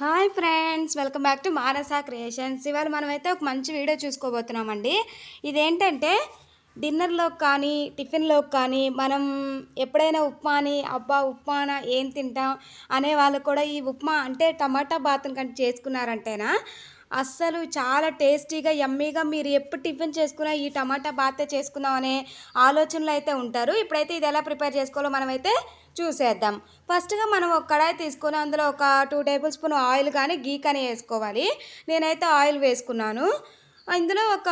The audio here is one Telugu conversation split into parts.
Hi friends welcome back to Manasa creations. ఇవాళ మనమైతే ఒక మంచి వీడియో చూసుకోబోతున్నామండి. ఇదేంటంటే డిన్నర్లోకి కానీ టిఫిన్లోకి కానీ మనం ఎప్పుడైనా ఉప్మా అని అబ్బా ఉప్మాన ఏం తింటాం అనే వాళ్ళు కూడా ఈ ఉప్మా అంటే టమాటా బాత్ని కంటే చేసుకున్నారంటేనా అస్సలు చాలా టేస్టీగా యమ్మీగా మీరు ఎప్పుడు టిఫిన్ చేసుకున్నా ఈ టమాటా బాతే చేసుకుందాం అనే ఆలోచనలు అయితే ఉంటారు. ఇప్పుడైతే ఇది ఎలా ప్రిపేర్ చేసుకోవాలో మనమైతే చూసేద్దాం. ఫస్ట్గా మనం ఒక కడాయి తీసుకొని అందులో ఒక టూ టేబుల్ స్పూన్ ఆయిల్ కానీ గీ కానీ వేసుకోవాలి. నేనైతే ఆయిల్ వేసుకున్నాను. ఇందులో ఒక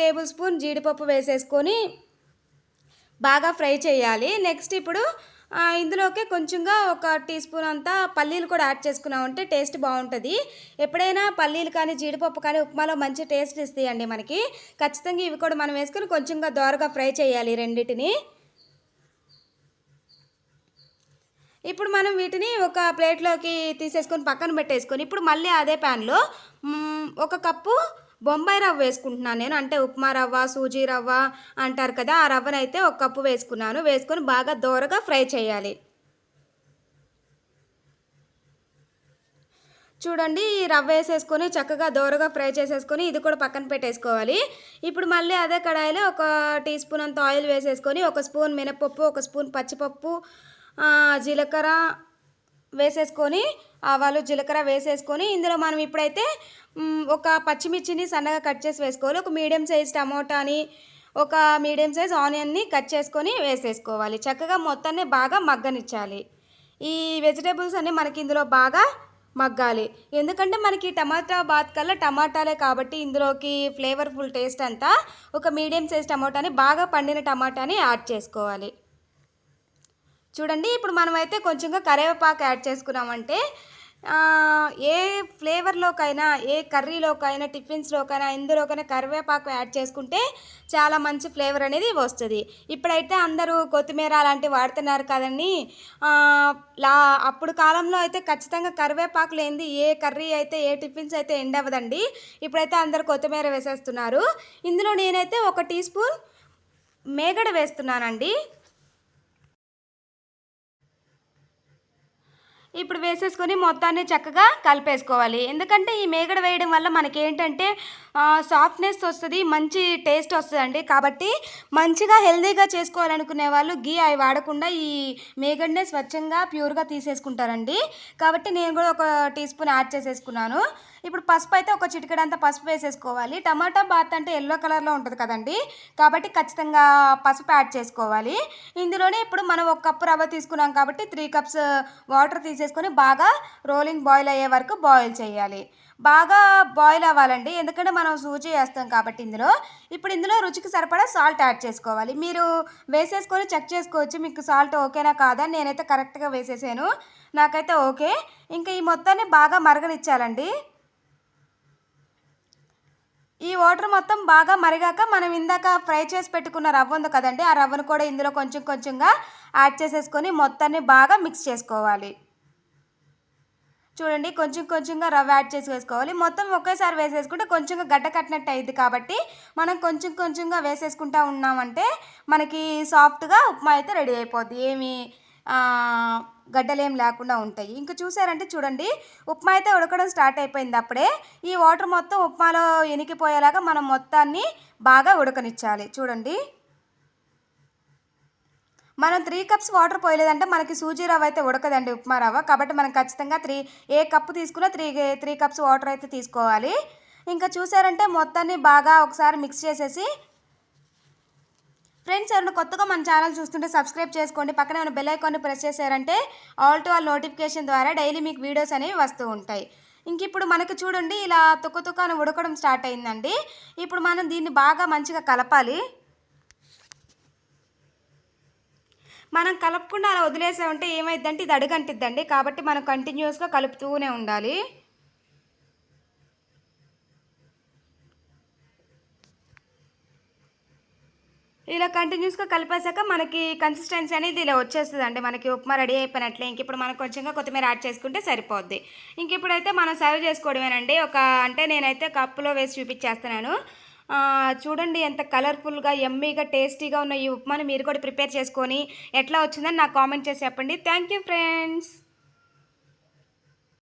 టేబుల్ స్పూన్ జీడిపప్పు వేసేసుకొని బాగా ఫ్రై చేయాలి. నెక్స్ట్ ఇప్పుడు ఇందులోకి కొంచెంగా ఒక టీ స్పూన్ అంతా పల్లీలు కూడా యాడ్ చేసుకున్నామంటే టేస్ట్ బాగుంటుంది. ఎప్పుడైనా పల్లీలు కానీ జీడిపప్పు కానీ ఉప్మాలో మంచి టేస్ట్ ఇస్తాయండి మనకి. ఖచ్చితంగా ఇవి కూడా మనం వేసుకొని కొంచెంగా దోరగా ఫ్రై చేయాలి రెండింటిని. ఇప్పుడు మనం వీటిని ఒక ప్లేట్లోకి తీసేసుకొని పక్కన పెట్టేసుకొని ఇప్పుడు మళ్ళీ అదే ప్యాన్లో ఒక కప్పు బొంబాయి రవ్వ వేసుకుంటున్నాను నేను. అంటే ఉప్మా రవ్వ సూజీ రవ్వ అంటారు కదా ఆ రవ్వనైతే ఒక కప్పు వేసుకున్నాను. వేసుకొని బాగా దోరగా ఫ్రై చేయాలి. చూడండి ఈ రవ్వ వేసేసుకొని చక్కగా దోరగా ఫ్రై చేసేసుకొని ఇది కూడా పక్కన పెట్టేసుకోవాలి. ఇప్పుడు మళ్ళీ అదే కడాయిలో ఒక టీ స్పూన్ అంత ఆయిల్ వేసేసుకొని ఒక స్పూన్ మినపప్పు ఒక స్పూన్ పచ్చిపప్పు జీలకర్ర వేసేసుకొని ఆవాలు జీలకర్ర వేసేసుకొని ఇందులో మనం ఇప్పుడైతే ఒక పచ్చిమిర్చిని సన్నగా కట్ చేసి వేసుకోవాలి. ఒక మీడియం సైజ్ టమోటాని ఒక మీడియం సైజ్ ఆనియన్ని కట్ చేసుకొని వేసేసుకోవాలి. చక్కగా మొత్తాన్ని బాగా మగ్గనిచ్చాలి. ఈ వెజిటేబుల్స్ అన్నీ మనకి ఇందులో బాగా మగ్గాలి. ఎందుకంటే మనకి టమాటా బాత్ కల్లా టమాటాలే కాబట్టి ఇందులోకి ఫ్లేవర్ఫుల్ టేస్ట్ అంతా ఒక మీడియం సైజ్ టమాటాని బాగా పండిన టమాటాని యాడ్ చేసుకోవాలి. చూడండి ఇప్పుడు మనమైతే కొంచెంగా కరివేపాకు యాడ్ చేసుకున్నామంటే ఏ ఫ్లేవర్లోకైనా ఏ కర్రీలోకైనా టిఫిన్స్లోకైనా ఎందులోకైనా కరివేపాకు యాడ్ చేసుకుంటే చాలా మంచి ఫ్లేవర్ అనేది వస్తుంది. ఇప్పుడైతే అందరూ కొత్తిమీర అలాంటివి వాడుతున్నారు కదండి. లా అప్పుడు కాలంలో అయితే ఖచ్చితంగా కరివేపాకు లేనిది ఏ కర్రీ అయితే ఏ టిఫిన్స్ అయితే ఎండవదండి ఇప్పుడైతే అందరూ కొత్తిమీర వేసేస్తున్నారు. ఇందులో నేనైతే ఒక టీ స్పూన్ మేగడ వేస్తున్నానండి. ఇప్పుడు వేసేసుకొని మొత్తాన్ని చక్కగా కలిపేసుకోవాలి. ఎందుకంటే ఈ మేగడ వేయడం వల్ల మనకి ఏంటంటే సాఫ్ట్నెస్ వస్తుంది మంచి టేస్ట్ వస్తుందండి. కాబట్టి మంచిగా హెల్దీగా చేసుకోవాలనుకునే వాళ్ళు గీ అవి వాడకుండా ఈ మేగడ్నే స్వచ్ఛంగా ప్యూర్గా తీసేసుకుంటారండి. కాబట్టి నేను కూడా ఒక టీ స్పూన్ యాడ్ చేసేసుకున్నాను. ఇప్పుడు పసుపు అయితే ఒక చిటికడంతా పసుపు వేసేసుకోవాలి. టమాటా బాత్ అంటే ఎల్లో కలర్లో ఉంటుంది కదండి. కాబట్టి ఖచ్చితంగా పసుపు యాడ్ చేసుకోవాలి. ఇందులోనే ఇప్పుడు మనం ఒక కప్పు రవ్వ తీసుకున్నాం కాబట్టి త్రీ కప్స్ వాటర్ తీసేసుకొని బాగా రోలింగ్ బాయిల్ అయ్యే వరకు బాయిల్ చేయాలి. బాగా బాయిల్ అవ్వాలండి. ఎందుకంటే మనం సూజీ వేస్తాం కాబట్టి ఇందులో. ఇప్పుడు ఇందులో రుచికి సరిపడా సాల్ట్ యాడ్ చేసుకోవాలి. మీరు వేసేసుకొని చెక్ చేసుకోవచ్చు. మీకు సాల్ట్ ఓకేనా కాదా? నేనైతే కరెక్ట్గా వేసేసాను. నాకైతే ఓకే. ఇంకా ఈ మొత్తాన్ని బాగా మరగనిచ్చాలండి. వాటర్ మొత్తం బాగా మరిగాక మనం ఇందాక ఫ్రై చేసి పెట్టుకున్న రవ్వ ఉంది కదండి ఆ రవ్వను కూడా ఇందులో కొంచెం కొంచెంగా యాడ్ చేసేసుకొని మొత్తాన్ని బాగా మిక్స్ చేసుకోవాలి. చూడండి కొంచెం కొంచెంగా రవ్వ యాడ్ చేసి వేసుకోవాలి. మొత్తం ఒకేసారి వేసేసుకుంటే కొంచెంగా గడ్డ కట్టినట్టు అయింది కాబట్టి మనం కొంచెం కొంచెంగా వేసేసుకుంటా ఉన్నామంటే మనకి సాఫ్ట్గా ఉప్మా అయితే రెడీ అయిపోద్ది. ఏమి గడ్డలేం లేకుండా ఉంటాయి. ఇంకా చూసారంటే చూడండి ఉప్మా అయితే ఉడకడం స్టార్ట్ అయిపోయింది అప్పుడే. ఈ వాటర్ మొత్తం ఉప్మాలో ఎనికిపోయేలాగా మనం మొత్తాన్ని బాగా ఉడకనిచ్చాలి. చూడండి. మనం త్రీ కప్స్ వాటర్ పోయలేదంటే మనకి సూజీ రవ్వ అయితే ఉడకదండి ఉప్మా రవ్వ. కాబట్టి మనం ఖచ్చితంగా త్రీ ఏ కప్పు తీసుకున్నా త్రీ త్రీ కప్స్ వాటర్ అయితే తీసుకోవాలి. ఇంకా చూసారంటే మొత్తాన్ని బాగా ఒకసారి మిక్స్ చేసేసి ఫ్రెండ్స్ ఎవరైనా కొత్తగా మన ఛానల్ చూస్తుంటే సబ్స్క్రైబ్ చేసుకోండి. పక్కన ఏమైనా బెల్ ఐకాన్ని ప్రెస్ చేశారంటే ఆల్ టు ఆల్ నోటిఫికేషన్ ద్వారా డైలీ మీకు వీడియోస్ అనేవి వస్తూ ఉంటాయి. ఇంక ఇప్పుడు మనకి చూడండి ఇలా తుక్క తుక్కను ఉడకడం స్టార్ట్ అయిందండి. ఇప్పుడు మనం దీన్ని బాగా మంచిగా కలపాలి. మనం కలపకుండా అలా వదిలేసామంటే ఏమైందంటే ఇది అడుగంటిద్దండి. కాబట్టి మనం కంటిన్యూస్గా కలుపుతూనే ఉండాలి. ఇలా కంటిన్యూస్గా కలిపేసాక మనకి కన్సిస్టెన్సీ అనేది ఇలా వచ్చేస్తుందండి. మనకి ఉప్మా రెడీ అయిపోయినట్లే. ఇంక ఇప్పుడు మనం కొంచెంగా కొత్తిమీర యాడ్ చేసుకుంటే సరిపోద్ది. ఇంక ఇప్పుడైతే మనం సర్వ్ చేసుకోవడమేనండి. ఒక అంటే నేనైతే కప్పులో వేసి చూపించేస్తున్నాను. చూడండి ఎంత కలర్ఫుల్గా ఎమ్మీగా టేస్టీగా ఉన్న ఈ ఉప్మాని మీరు కూడా ప్రిపేర్ చేసుకొని ఎట్లా వచ్చిందని నాకు కామెంట్ చేసి చెప్పండి. Thank you friends